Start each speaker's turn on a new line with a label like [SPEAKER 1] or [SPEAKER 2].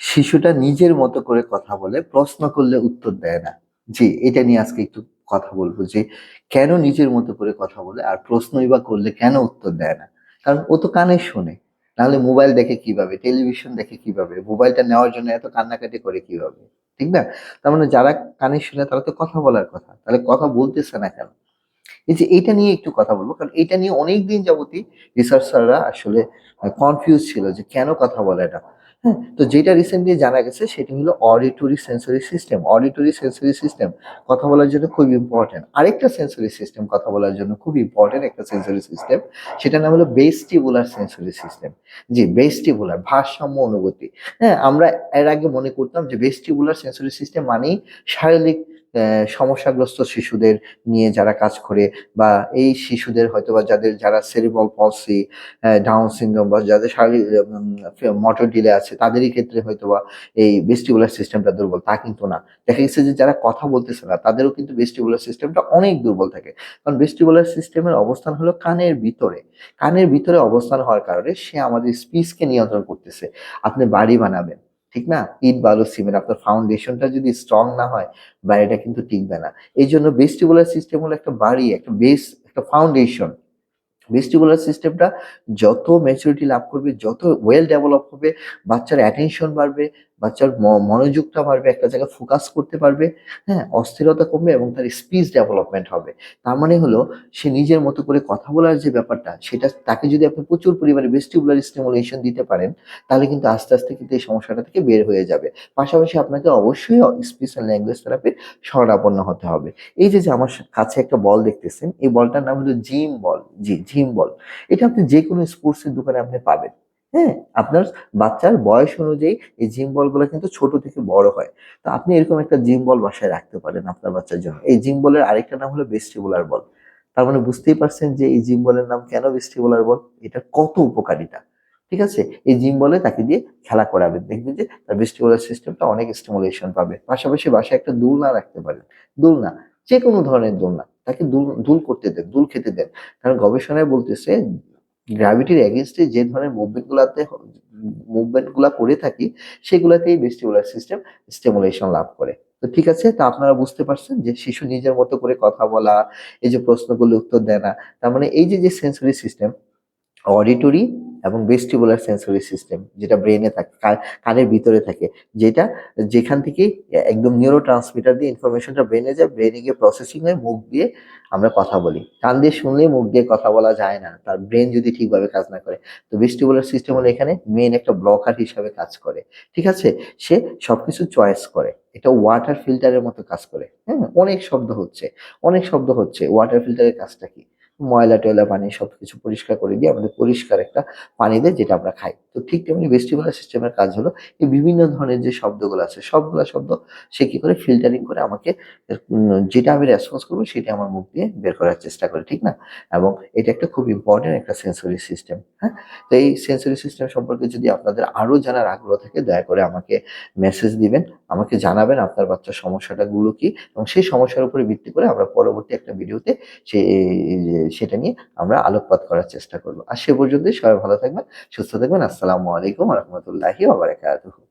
[SPEAKER 1] শিশুটা নিজের মতো করে কথা বলে, প্রশ্ন করলে উত্তর দেয় না। জি, এটা নিয়ে আজকে একটু কথা বলব যে, কেন নিজের মতো করে কথা বলে আর প্রশ্নই বা করলে কেন উত্তর দেয় না? কারণ ও তো কানে শোনে, নাহলে মোবাইল দেখে কীভাবে, টেলিভিশন দেখে কীভাবে, মোবাইলটা নেওয়ার জন্য এত কান্নাকাটি করে কীভাবে, ঠিক না? তার মানে যারা কানে শুনে তারা তো কথা বলার কথা, তাহলে কথা বলতেছে না কেন? এই যে এইটা নিয়ে একটু কথা বলব, কারণ এটা নিয়ে অনেক দিন যাবতই রিসার্চাররা আসলে কনফিউজ ছিল যে কেন কথা বলে না। হ্যাঁ তো যেটা রিসেন্টলি জানা গেছে সেটি হলো auditory sensory system auditory sensory system কথা বলার জন্য খুব ইম্পর্টেন্ট আরেকটা সেন্সরি সিস্টেম কথা বলার জন্য খুব ইম্পর্টেন্ট একটা সেন্সরি সিস্টেম সেটা নাম হলো বেস্টিবুলার সেন্সরি সিস্টেম জি বেস্টিবুলার ভারসাম্য অনুভূতি। হ্যাঁ আমরা এর আগে মনে করতাম যে বেস্টিবুলার সেন্সরি সিস্টেম মানেই শারীরিক সমস্যাগ্রস্ত শিশুদের নিয়ে যারা কাজ করে বা এই শিশুদের হয়তো বা যাদের যারা সেরিবল পলসি ডাউন সিনড্রোম বা যাদের শারীরিক মোটর ডিলে আছে, তাদেরই ক্ষেত্রে হয়তো বা এই ভেস্টিবুলার সিস্টেমটা দুর্বল। তা কিন্তু না। দেখা গেছে যে যারা কথা বলতেছে না, তাদেরও কিন্তু ভেস্টিবুলার সিস্টেমটা অনেক দুর্বল থাকে। কারণ ভেস্টিবুলার সিস্টেমের অবস্থান হলো কানের ভিতরে। কানের ভিতরে অবস্থান হওয়ার কারণে সে আমাদের স্পিচকে নিয়ন্ত্রণ করতেছে। আপনি বাড়ি বানাবেন ঠিক না? ইট বালু সিমেন্ট আপনার ফাউন্ডেশনটা যদি স্ট্রং না হয়, বাড়িটা কিন্তু টিকবে না। এই জন্য ভেস্টিবুলার সিস্টেম হলো একটা বাড়ি, একটা বেস একটা ফাউন্ডেশন ভেস্টিবুলার সিস্টেমটা যত ম্যাচুরিটি লাভ করবে, যত ওয়েল ডেভেলপ হবে, বাচ্চার অ্যাটেনশন বাড়বে বাচ্চার মনোযোগটা বাড়বে, একটা জায়গায় ফোকাস করতে পারবে হ্যাঁ অস্থিরতা কমবে এবং তার স্পিচ ডেভেলপমেন্ট হবে। তার মানে হলো, সে নিজের মতো করে কথা বলার যে ব্যাপারটা, সেটা, তাকে যদি আপনি প্রচুর পরিমাণে ভেস্টিবুলার স্টিমুলেশন দিতে পারেন, তাহলে কিন্তু আস্তে আস্তে কিন্তু এই সমস্যাটা থেকে বের হয়ে যাবে। পাশাপাশি আপনাকে অবশ্যই স্পেশাল ল্যাঙ্গুয়েজ থেরাপির শরণাপন্ন হতে হবে। এই যে যে আমার কাছে একটা বল দেখতেছেন, এই বলটার নাম হলো জিম বল জি জিম বল এটা আপনি যে কোনো স্পোর্টসের দোকানে আপনি পাবেন। হ্যাঁ আপনার বাচ্চার বয়স অনুযায়ী এই জিম বলগুলো কিন্তু ছোট থেকে বড় হয়। তো আপনি এরকম একটা জিম বল বাসায় রাখতে পারেন আপনার বাচ্চার জন্য। এই জিম বলের আরেকটা নাম হলো ভেস্টিবুলার বল তার মানে বুঝতেই পারছেন যে এই জিম বলের নাম কেন ভেস্টিবুলার বল এটা কত উপকারিতা। ঠিক আছে? এই জিম বলে তাকে দিয়ে খেলা করাবেন। দেখবেন যে তার ভেস্টিবুলার সিস্টেমটা অনেক স্টিমুলেশন পাবে। পাশাপাশি বাসায় একটা দোলনা রাখতে পারেন। দোলনা যে কোনো ধরনের দোলনা। তাকে দুল দুল করতে দেন, দুল খেতে দেন। কারণ গবেষণায় বলতেছে গ্র্যাভিটির এগেনস্টে যে ধরনের মুভমেন্টগুলোতে মুভমেন্টগুলো করে থাকি সেগুলাতেই ভেস্টিবুলার সিস্টেম স্টেমুলেশন লাভ করে। তো ঠিক আছে, তা আপনারা বুঝতে পারছেন যে শিশু নিজের মতো করে কথা বলা, এই যে প্রশ্নগুলো উত্তর দেয় না তার মানে এই যে যে সেন্সরি সিস্টেম অডিটরি এবং ভেস্টিবুলার সেন্সরি সিস্টেম যেটা ব্রেনে থাকে কানের ভিতরে থাকে, যেটা যেখান থেকে একদম নিউরো ট্রান্সমিটার দিয়ে ইনফরমেশনটা ব্রেনে যায় ব্রেনে গিয়ে প্রসেসিং হয়ে, মুখ দিয়ে আমরা কথা বলি। কান দিয়ে শুনলেই মুখ দিয়ে কথা বলা যায় না, তার ব্রেন যদি ঠিকভাবে কাজ না করে। তো ভেস্টিবুলার সিস্টেম হলো এখানে মেন একটা ব্লকার হিসাবে কাজ করে। ঠিক আছে? সে সবকিছু চয়েস করে। এটা ওয়াটার ফিল্টারের মতো কাজ করে। হ্যাঁ? অনেক শব্দ হচ্ছে। অনেক শব্দ হচ্ছে। ওয়াটার ফিল্টারের কাজটা কি? ময়লা টয়লা পানি সব কিছু পরিষ্কার করে দিয়ে আমাদের পরিষ্কার একটা পানি দেয় যেটা আমরা খাই। তো ঠিক তেমনি ভেস্টিবুলার সিস্টেমের কাজ হলো এই বিভিন্ন ধরনের যে শব্দগুলো আছে, সবগুলো শব্দ সে কী করে ফিল্টারিং করে আমাকে যেটা আমি রেসপন্স করব সেটা আমার মুখ দিয়ে বের করার চেষ্টা করে, ঠিক না? এবং এটা একটা খুব ইম্পর্টেন্ট একটা সেন্সরি সিস্টেম হ্যাঁ? তো এই সেন্সরি সিস্টেম সম্পর্কে যদি আপনাদের আরও জানার আগ্রহ থাকে, দয়া করে আমাকে মেসেজ দিবেন। আমাকে জানাবেন আপনার বাচ্চার সমস্যাটা গুলো কি এবং সেই সমস্যার উপরে ভিত্তি করে আমরা পরবর্তী একটা ভিডিওতে সে, সেটা নিয়ে আমরা আলোকপাত করার চেষ্টা করব। আর সে পর্যন্তই, সবাই ভালো থাকবেন, সুস্থ থাকবেন। আসসালামু আলাইকুম রহমতুল্লাহি আবার বারাকাতুহু।